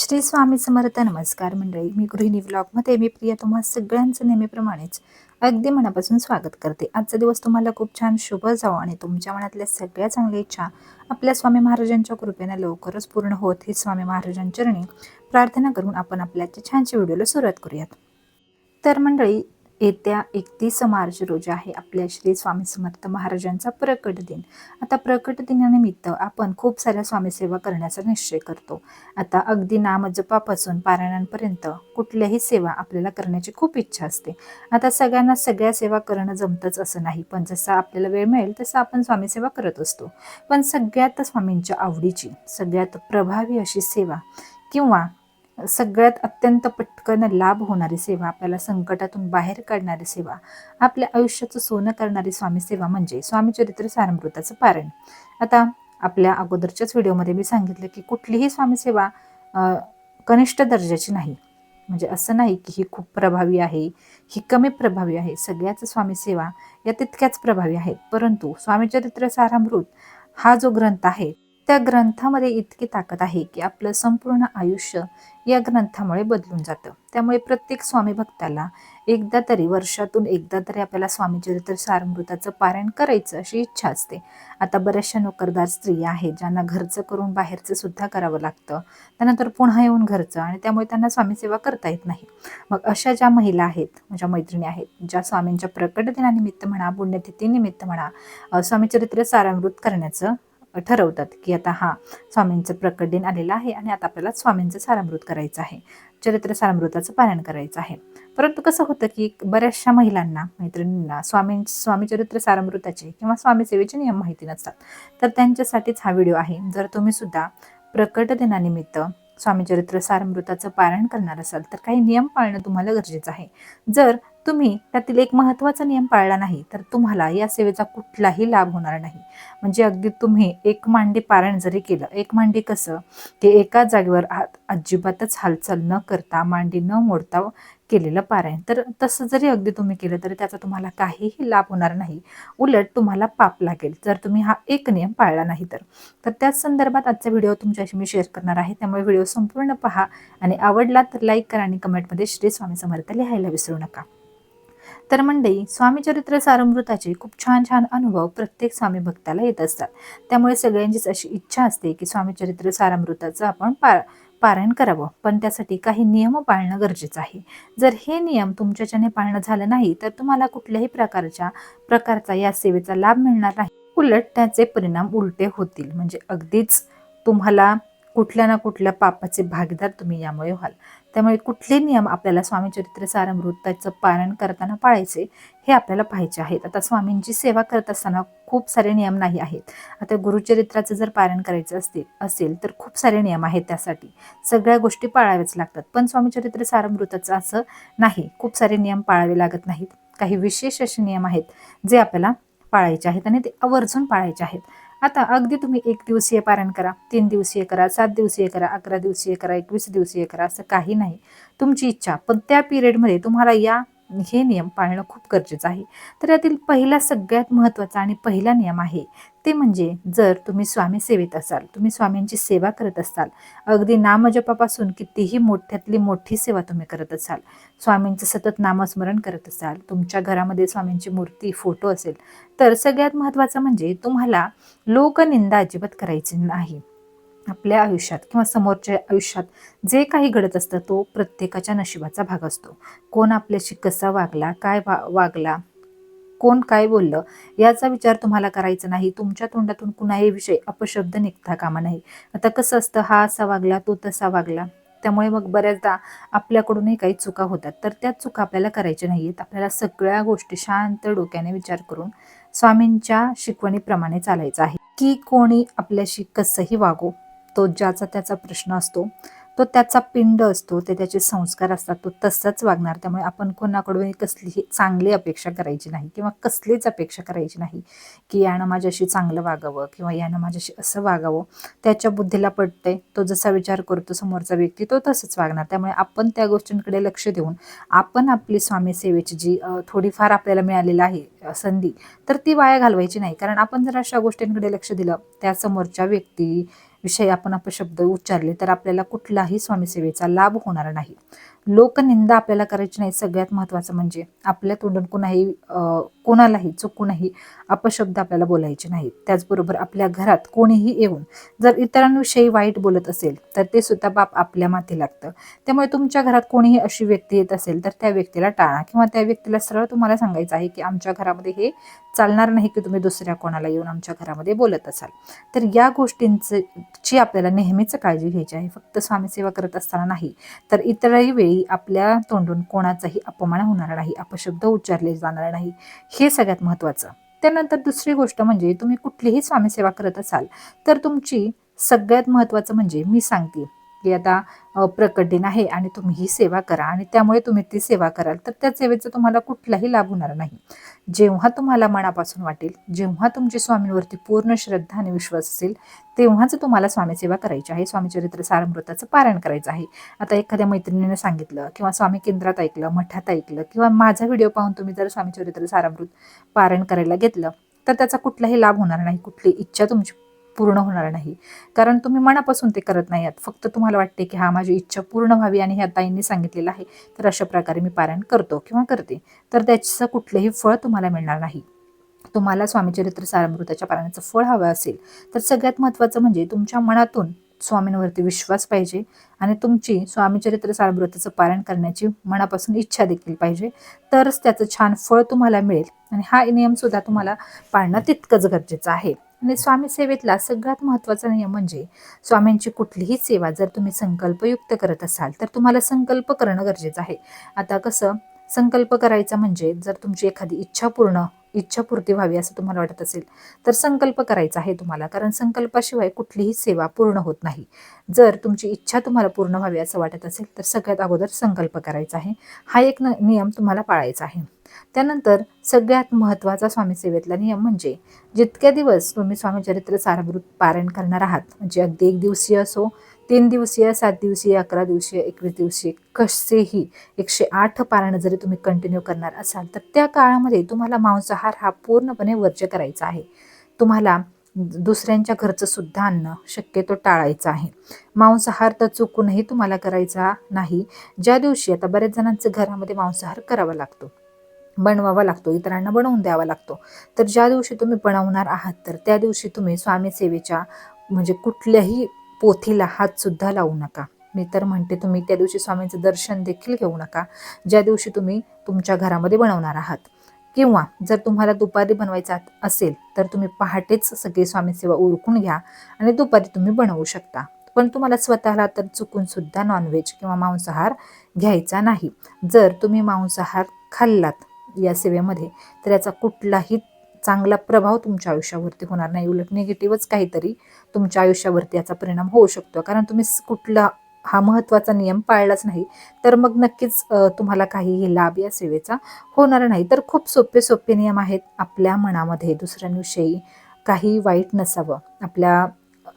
श्री स्वामी समर्थ नमस्कार मंडळी. मी गृहिणी ब्लॉगमध्ये मी प्रिया तुम्हा सगळ्यांचं नेहमीप्रमाणेच अगदी मनापासून स्वागत करते. आजचा दिवस तुम्हाला खूप छान शुभ जावो आणि तुमच्या मनातल्या सगळ्या चांगल्या इच्छा आपल्या स्वामी महाराजांच्या कृपेने लवकरच पूर्ण होत. हे स्वामी महाराजांचरणी प्रार्थना करून आपण आपल्या आजच्या छानशा व्हिडिओला सुरुवात करूयात. तर मंडळी येत्या एकतीस मार्च रोजी आहे. आपल्या श्री स्वामी समर्थ महाराजांचा प्रकट दिन. आता प्रकट दिनानिमित्त आपण खूप साऱ्या स्वामीसेवा करण्याचा निश्चय करतो. आता अगदी नामजपापासून पारायणांपर्यंत कुठल्याही सेवा आपल्याला करण्याची खूप इच्छा असते. आता सगळ्यांना सगळ्या सेवा करणं जमतंच असं नाही. पण जसं आपल्याला वेळ मिळेल तसं आपण स्वामीसेवा करत असतो. पण सगळ्यात स्वामींच्या आवडीची सगळ्यात प्रभावी अशी सेवा किंवा सगळ्यात अत्यंत पटकन लाभ होणारी सेवा आपल्याला संकटातून बाहेर काढणारी सेवा आपल्या आयुष्याचं सोनं करणारी स्वामी सेवा म्हणजे स्वामी चरित्र सारमृताचं पारण आता आपल्या अगोदरच्याच व्हिडिओमध्ये मी सांगितलं की कुठलीही स्वामीसेवा कनिष्ठ दर्जाची नाही. म्हणजे असं नाही की ही खूप प्रभावी आहे ही कमी प्रभावी आहे सगळ्याच स्वामी सेवा या तितक्याच प्रभावी आहेत. परंतु स्वामी चरित्र सारामृत हा जो ग्रंथ आहे त्या ग्रंथामध्ये इतकी ताकद आहे की आपलं संपूर्ण आयुष्य या ग्रंथामुळे बदलून जातं. त्यामुळे प्रत्येक स्वामी भक्ताला एकदा तरी वर्षातून एकदा तरी आपल्याला स्वामी चरित्र सारमृताचं पारायण करायचं अशी इच्छा असते. आता बऱ्याचशा नोकरदार स्त्रिया आहेत ज्यांना घरचं करून बाहेरचं सुद्धा करावं लागतं. त्यानंतर पुन्हा येऊन घरचं आणि त्यामुळे त्यांना स्वामीसेवा करता येत नाही. मग अशा ज्या महिला आहेत माझ्या मैत्रिणी आहेत ज्या स्वामींच्या प्रकट दिनानिमित्त म्हणा पुण्यतिथीनिमित्त म्हणा स्वामीचरित्र स्वामी चरित्र सारामृत करण्याचं ठरवतात की आता हा स्वामींचं प्रकट दिन आलेला आहे आणि आता आपल्याला स्वामींचं सारामृत करायचं आहे. चरित्र सारामृताचं पारायण करायचं आहे. परंतु कसं होतं की बऱ्याचशा महिलांना मैत्रिणींना स्वामी स्वामी चरित्र सारामृताचे किंवा स्वामी सेवेचे नियम माहिती नसतात. तर त्यांच्यासाठीच हा व्हिडिओ आहे. जर तुम्ही सुद्धा प्रकट दिनानिमित्त स्वामी चरित्र सारामृताचं पारायण करणार असाल तर काही नियम पाळणं तुम्हाला गरजेचं आहे. जर तुम्ही त्यातील एक महत्त्वाचा नियम पाळला नाही तर तुम्हाला या सेवेचा कुठलाही लाभ होणार नाही. म्हणजे अगदी तुम्ही एक मांडी पारायण जरी केलं एक मांडी कसं? की एका जागेवर हात अजिबातच हालचाल न करता मांडी न मोडता केलेलं पारायण. तर तसं जरी अगदी तुम्ही केलं तरी त्याचा तुम्हाला काहीही लाभ होणार नाही. उलट तुम्हाला पाप लागेल जर तुम्ही हा एक नियम पाळला नाही तर. तर त्याच संदर्भात आजचा व्हिडिओ तुमच्याशी मी शेअर करणार आहे. त्यामुळे व्हिडिओ संपूर्ण पहा आणि आवडला तर लाईक करा आणि कमेंटमध्ये श्री स्वामी समर्थ लिहायला विसरू नका. तर मंडई स्वामी चरित्र सारमृताचे खूप छान छान अनुभव प्रत्येक स्वामी भक्ताला येत असतात. त्यामुळे सगळ्यांचीच अशी इच्छा असते की स्वामी चरित्र सारमृताचं आपण पा पारायण करावं. पण त्यासाठी काही नियम पाळणं गरजेचं आहे. जर हे नियम तुमच्याच्याने पाळणं झालं नाही तर तुम्हाला कुठल्याही प्रकारच्या प्रकारचा या सेवेचा लाभ मिळणार नाही. उलट त्याचे परिणाम उलटे होतील. म्हणजे अगदीच तुम्हाला कुठल्या ना कुठल्या पापाचे भागीदार तुम्ही यामुळे व्हाल. त्यामुळे कुठले नियम आपल्याला स्वामी चरित्र सारमृताचं पालन करताना पाळायचे हे आपल्याला पाहायचे आहेत. आता स्वामींची सेवा करत असताना खूप सारे नियम नाही आहेत. आता गुरुचरित्राचं जर पालन करायचं असतील असेल तर खूप सारे नियम आहेत त्यासाठी. सगळ्या गोष्टी पाळाव्याच लागतात. पण स्वामी चरित्र सारमृताचं असं नाही. खूप सारे नियम पाळावे लागत नाहीत. काही विशेष असे नियम आहेत जे आपल्याला पाळायचे आहेत आणि ते आवर्जून पाळायचे आहेत. आता अगदी तुम्ही एक दिवसीय पारायण करा तीन दिवसीय करा सात दिवसीय करा अकरा दिवसीय करा एकवीस दिवसीय करा असं काही नाही. तुमची इच्छा. पण त्या पिरियडमध्ये तुम्हाला या हे नियम पाळणं खूप गरजेचं आहे. तर यातील पहिला सगळ्यात महत्त्वाचा आणि पहिला नियम आहे ते म्हणजे जर तुम्ही स्वामी सेवेत असाल तुम्ही स्वामींची सेवा करत असाल अगदी नामजपापासून कितीही मोठ्यातली मोठी सेवा तुम्ही करत असाल स्वामींचं सतत नामस्मरण करत असाल तुमच्या घरामध्ये स्वामींची मूर्ती फोटो असेल तर सगळ्यात महत्त्वाचं म्हणजे तुम्हाला लोकनिंदा अजिबात करायची नाही. आपल्या आयुष्यात किंवा समोरच्या आयुष्यात जे काही घडत असतं तो प्रत्येकाच्या नशिबाचा भाग असतो. कोण आपल्याशी कसा वागला काय वा वागला कोण काय बोललं याचा विचार तुम्हाला करायचा नाही. तुमच्या तोंडातून कुणाही विषय अपशब्द निघता कामा नाही. आता कसं असतं हा असा वागला तो तसा वागला. त्यामुळे मग बऱ्याचदा आपल्याकडूनही काही चुका होतात. तर त्या चुका आपल्याला करायच्या नाही आहेत आपल्याला सगळ्या गोष्टी शांत डोक्याने विचार करून स्वामींच्या शिकवणीप्रमाणे चालायचं आहे. की कोणी आपल्याशी कसंही वागो तो ज्याचा त्याचा प्रश्न असतो तो त्याचा पिंड असतो ते त्याचे संस्कार असतात तो तसंच वागणार. त्यामुळे आपण कोणाकडून कसलीही चांगली अपेक्षा करायची नाही किंवा कसलीच अपेक्षा करायची नाही की यानं माझ्याशी चांगलं वागावं किंवा यानं माझ्याशी असं वागावं. त्याच्या बुद्धीला पडतंय तो जसा विचार करतो समोरचा व्यक्ती तो तसंच वागणार. त्यामुळे आपण त्या गोष्टींकडे लक्ष देऊन आपण आपली स्वामी सेवेची जी थोडीफार आपल्याला मिळालेली आहे संधी तर ती वाया घालवायची नाही. कारण आपण जर अशा गोष्टींकडे लक्ष दिलं त्या समोरच्या व्यक्ती विषयी आपण अपशब्द उच्चारले तर आपल्याला कुठलाही स्वामीसेवेचा लाभ होणार नाही. लोकनिंदा आपल्याला करायची नाही सगळ्यात महत्त्वाचं म्हणजे आपल्या तोंडून कुणाही कोणालाही चुकूनही अपशब्द आपल्याला बोलायचे नाहीत. त्याचबरोबर आपल्या घरात कोणीही येऊन जर इतरांविषयी वाईट बोलत असेल तर ते सुद्धा बाप आपल्या माथी लागतं. त्यामुळे तुमच्या घरात कोणीही अशी व्यक्ती येत असेल तर त्या व्यक्तीला टाळा किंवा त्या व्यक्तीला सरळ तुम्हाला सांगायचं आहे की आमच्या घरामध्ये हे चालणार नाही की तुम्ही दुसऱ्या कोणाला येऊन आमच्या घरामध्ये बोलत असाल. तर या गोष्टींचं ची आपल्याला नेहमीच काळजी घ्यायची आहे. फक्त स्वामीसेवा करत असताना नाही तर इतरही वेळी आपल्या तोंडून कोणाचाही अपमान होणार नाही अपशब्द उच्चारले जाणार नाही. हे सगळ्यात महत्त्वाचं. त्यानंतर दुसरी गोष्ट म्हणजे तुम्ही कुठलीही स्वामीसेवा करत असाल तर तुमची सगळ्यात महत्त्वाचं म्हणजे मी सांगते आपली आता अ, प्रकट दिन आहे आणि तुम्ही ही सेवा करा आणि त्यामुळे तुम्ही ती सेवा कराल तर त्या सेवेचा तुम्हाला कुठलाही लाभ होणार नाही. जेव्हा तुम्हाला मनापासून वाटेल जेव्हा तुमची स्वामींवरती पूर्ण श्रद्धा आणि विश्वास असेल तेव्हाच तुम्हाला स्वामीसेवा करायची आहे. स्वामीचरित्र सारमृताचं पारायण करायचं आहे. आता एखाद्या मैत्रिणीने सांगितलं किंवा स्वामी केंद्रात ऐकलं मठात ऐकलं किंवा माझा व्हिडिओ पाहून तुम्ही जर स्वामीचरित्र सारामृत पारायण करायला घेतलं तर त्याचा कुठलाही लाभ होणार नाही. कुठली इच्छा तुमची पूर्ण होणार नाही. कारण तुम्ही मनापासून ते करत नाही आहात. फक्त तुम्हाला वाटते की हा माझी इच्छा पूर्ण व्हावी आणि ह्या ताईंनी सांगितलेलं आहे. तर अशा प्रकारे मी पारायण करतो किंवा करते. तर त्याचं कुठलंही फळ तुम्हाला मिळणार नाही. तुम्हाला स्वामीचरित्र सारामृताच्या पारायणाचं फळ हवं असेल तर सगळ्यात महत्त्वाचं म्हणजे तुमच्या मनातून स्वामींवरती विश्वास पाहिजे आणि तुमची स्वामीचरित्र सारामृताचं पारायण करण्याची मनापासून इच्छा देखील पाहिजे. तरच त्याचं छान फळ तुम्हाला मिळेल आणि हा नियमसुद्धा तुम्हाला पाळणं तितकंच गरजेचं आहे. आणि स्वामी सेवेतला सगळ्यात महत्त्वाचा नियम म्हणजे स्वामींची कुठलीही सेवा जर तुम्ही संकल्पयुक्त करत असाल तर तुम्हाला संकल्प करणं गरजेचं आहे. आता कसं संकल्प करायचा म्हणजे जर तुमची एखादी इच्छा पूर्ण इच्छापूर्ती व्हावी असं तुम्हाला वाटत असेल तर संकल्प करायचा आहे तुम्हाला कारण संकल्पाशिवाय कुठलीही सेवा पूर्ण होत नाही. जर तुमची इच्छा तुम्हाला पूर्ण व्हावी असं वाटत असेल तर सगळ्यात अगोदर संकल्प करायचा आहे. हा एक न नियम तुम्हाला पाळायचा आहे. त्यानंतर सगळ्यात महत्त्वाचा स्वामी सेवेतला नियम म्हणजे जितक्या दिवस तुम्ही स्वामीचरित्र सारामृत पारायण करणार आहात म्हणजे अगदी एक दिवसीय असो तीन दिवसीय सात दिवसीय अकरा दिवसीय एकवीस दिवसीय कसेही एकशे आठ पारायण जरी तुम्ही कंटिन्यू करणार असाल तर त्या काळामध्ये तुम्हाला मांसाहार हा पूर्णपणे वर्ज्य करायचा आहे. तुम्हाला दुसऱ्यांच्या घरचं सुद्धा अन्न शक्यतो टाळायचं आहे. मांसाहार तर चुकूनही तुम्हाला करायचा नाही. ज्या दिवशी आता बऱ्याच जणांचं घरामध्ये मांसाहार करावा लागतो. बनवावा लागतो इतरांना बनवून द्यावा लागतो. तर ज्या दिवशी तुम्ही बनवणार आहात तर त्या दिवशी तुम्ही स्वामी सेवेच्या म्हणजे कुठल्याही पोथीला हातसुद्धा लावू नका. मी तर म्हणते तुम्ही त्या दिवशी स्वामींचं दर्शन देखील घेऊ नका ज्या दिवशी तुम्ही तुमच्या घरामध्ये बनवणार आहात. किंवा जर तुम्हाला दुपारी बनवायचा असेल तर तुम्ही पहाटेच सगळी स्वामीसेवा उरकून घ्या आणि दुपारी तुम्ही बनवू शकता. पण तुम्हाला स्वतःला तर चुकून सुद्धा नॉनव्हेज किंवा मांसाहार घ्यायचा नाही. जर तुम्ही मांसाहार खाल्लात या सेवेमध्ये तर याचा कुठलाही चांगला प्रभाव तुमच्या आयुष्यावरती होणार नाही. उलट निगेटिव्हच काहीतरी तुमच्या आयुष्यावरती याचा परिणाम होऊ शकतो. कारण तुम्ही कुठला हा महत्त्वाचा नियम पाळलाच नाही तर मग नक्कीच तुम्हाला काहीही लाभ या सेवेचा होणार नाही. तर खूप सोपे सोपे नियम आहेत आपल्या मनामध्ये. दुसऱ्यांविषयी काही वाईट नसावं. आपल्या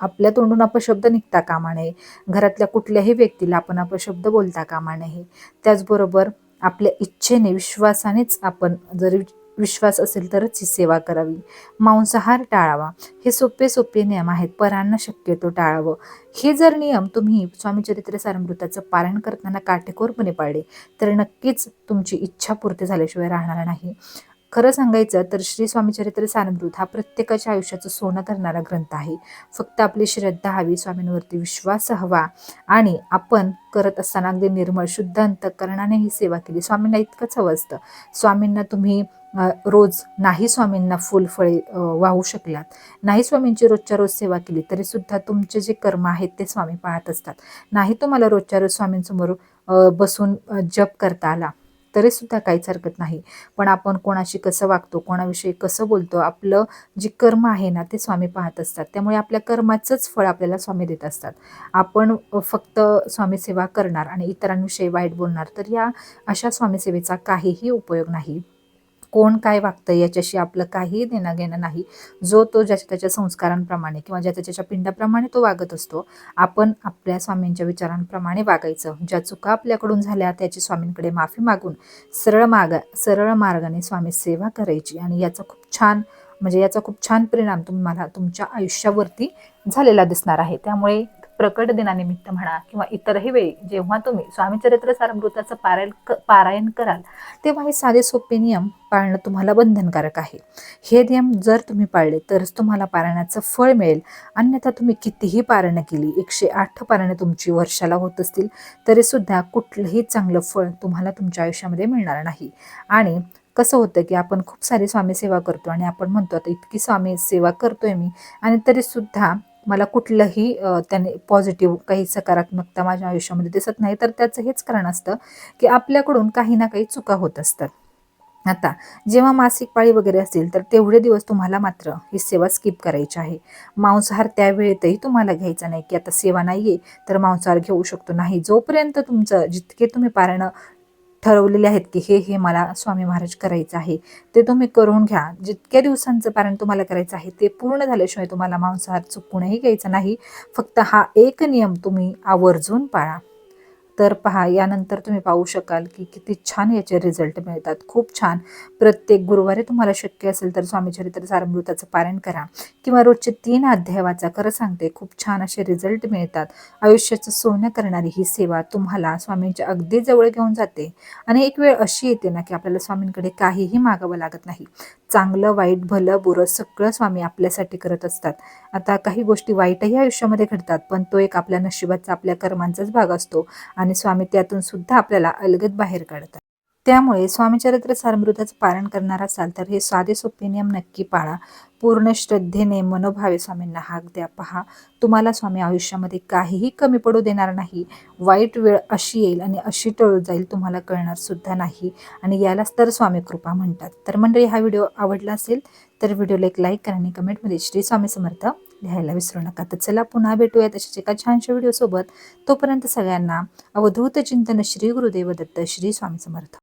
आपल्या तोंडून अपशब्द निघता कामा नये. घरातल्या कुठल्याही व्यक्तीला आपण अपशब्द बोलता कामा नये. त्याचबरोबर आपल्या इच्छेने विश्वासानेच आपण जर विश्वास असेल तरच ही सेवा करावी. मांसाहार टाळावा. हे सोपे सोपे नियम आहेत. परांना शक्यतो टाळावं. हे जर नियम तुम्ही स्वामीचरित्र सारमृताचं पारण करताना काटेकोरपणे पाळले तर नक्कीच तुमची इच्छा पूर्ती झाल्याशिवाय राहणार नाही. खरं सांगायचं तर श्री स्वामीचरित्र सारामृत हा प्रत्येकाच्या आयुष्याचं सोनं करणारा ग्रंथ आहे. फक्त आपली श्रद्धा हवी स्वामींवरती विश्वास हवा आणि आपण करत असताना अगदी निर्मळ शुद्ध अंतकरणाने ही सेवा केली. स्वामींना इतकंच हवं असतं. स्वामींना तुम्ही रोज नाही स्वामींना फुल फळे वाहू शकलात. नाही स्वामींची रोजच्या रोज सेवा केली तरी सुद्धा तुमचे जे कर्म आहेत ते स्वामी पाहत असतात. नाही तुम्हाला रोजच्या रोज स्वामींसमोर बसून जप करता आला तरी सुद्धा काहीच हरकत नाही. पण आपण कोणाशी कसं वागतो कोणाविषयी कसं बोलतो आपलं जे कर्म आहे ना ते स्वामी पाहत असतात. त्यामुळे आपल्या कर्माचंच फळ आपल्याला स्वामी देत असतात. आपण फक्त स्वामी सेवा करणार आणि इतरांविषयी वाईट बोलणार तर या अशा स्वामीसेवेचा काहीही उपयोग नाही. कोण काय वागतं याच्याशी आपलं काही देणं घेणं नाही. जो तो ज्याच्या त्याच्या संस्कारांप्रमाणे किंवा ज्याच्या त्याच्या पिंडाप्रमाणे तो वागत असतो आपण आपल्या स्वामींच्या विचारांप्रमाणे वागायचं. ज्या चुका आपल्याकडून झाल्या त्याची स्वामींकडे माफी मागून सरळ मागा सरळ मार्गाने स्वामी सेवा करायची. आणि याचा खूप छान म्हणजे याचा खूप छान परिणाम तुम्हाला तुमच्या आयुष्यावरती झालेला दिसणार आहे. त्यामुळे प्रकट दिनानिमित्त म्हणा किंवा इतरही वेळी जेव्हा तुम्ही स्वामीचरित्र सारमृताचं पारायण क पारायण कराल तेव्हा हे साधे सोपे नियम पाळणं तुम्हाला बंधनकारक आहे. हे नियम जर तुम्ही पाळले तरच तुम्हाला पारायणाचं फळ मिळेल. अन्यथा तुम्ही कितीही पारणं केली एकशे आठ पारणं तुमची वर्षाला होत असतील तरीसुद्धा कुठलंही चांगलं फळ तुम्हाला तुमच्या आयुष्यामध्ये मिळणार नाही. आणि कसं होतं की आपण खूप सारी स्वामी सेवा करतो आणि आपण म्हणतो आता इतकी स्वामी सेवा करतोय मी. आणि तरीसुद्धा मला कुठलंही त्याने पॉझिटिव्ह काही सकारात्मकता माझ्या आयुष्यामध्ये दिसत नाही. तर त्याचं हेच कारण असतं की आपल्याकडून काही ना काही चुका होत असतात. आता जेव्हा मासिक पाळी वगैरे असेल तर तेवढे दिवस तुम्हाला मात्र ही सेवा स्किप करायची आहे. मांसाहार त्यावेळेतही तुम्हाला घ्यायचा नाही की आता सेवा नाही आहे तर मांसाहार घेऊ शकतो नाही. जोपर्यंत तुमचं जितके तुम्ही पारणं ठरवलेले आहेत की हे हे मला स्वामी महाराज करायचं आहे. ते तुम्ही करून घ्या. जितक्या दिवसांचं पारण तुम्हाला करायचं आहे ते पूर्ण झाल्याशिवाय तुम्हाला मांसाहार चुकूनही घ्यायचा नाही. फक्त हा एक नियम तुम्ही आवर्जून पाळा. तर पहा यानंतर तुम्ही पाहू शकाल की किती छान याचे रिझल्ट मिळतात. खूप छान. प्रत्येक गुरुवारी तुम्हाला शक्य असेल तर स्वामीचरित्र सारमृताचं पारायण करा. किंवा रोजचे तीन अध्याय वाचा खरं सांगते खूप छान असे रिझल्ट मिळतात. आयुष्याचं सोनं करणारी ही सेवा तुम्हाला स्वामींच्या अगदी जवळ घेऊन जाते. आणि एक वेळ अशी येते ना की आपल्याला स्वामींकडे काहीही मागावं लागत नाही. चांगलं वाईट भलं बुरं सगळं स्वामी आपल्यासाठी करत असतात. आता काही गोष्टी वाईटही आयुष्यामध्ये घडतात पण तो एक आपल्या नशिबाचा आपल्या कर्मांचाच भाग असतो. आणि स्वामी त्यातून सुद्धा आपल्याला अलगद बाहेर काढतात. त्यामुळे स्वामीचरित्र सारमृताचं पारण करणार असाल तर हे साधे सोपे नियम नक्की पाळा. पूर्ण श्रद्धेने मनोभावे स्वामींना हाक द्या पहा. तुम्हाला स्वामी आयुष्यामध्ये काहीही कमी पडू देणार नाही. वाईट वेळ अशी येईल आणि अशी टळू जाईल तुम्हाला कळणार सुद्धा नाही. आणि यालाच तर स्वामी कृपा म्हणतात. तर मंडळी हा व्हिडिओ आवडला असेल तर व्हिडिओला एक लाईक करा आणि कमेंटमध्ये श्री स्वामी समर्थ लिहायला विसरू नका. तर चला पुन्हा भेटूयात तशाच एका छानशा व्हिडिओसोबत तोपर्यंत सगळ्यांना अवधूत चिंतन श्री गुरुदेव दत्त श्री स्वामी समर्थ.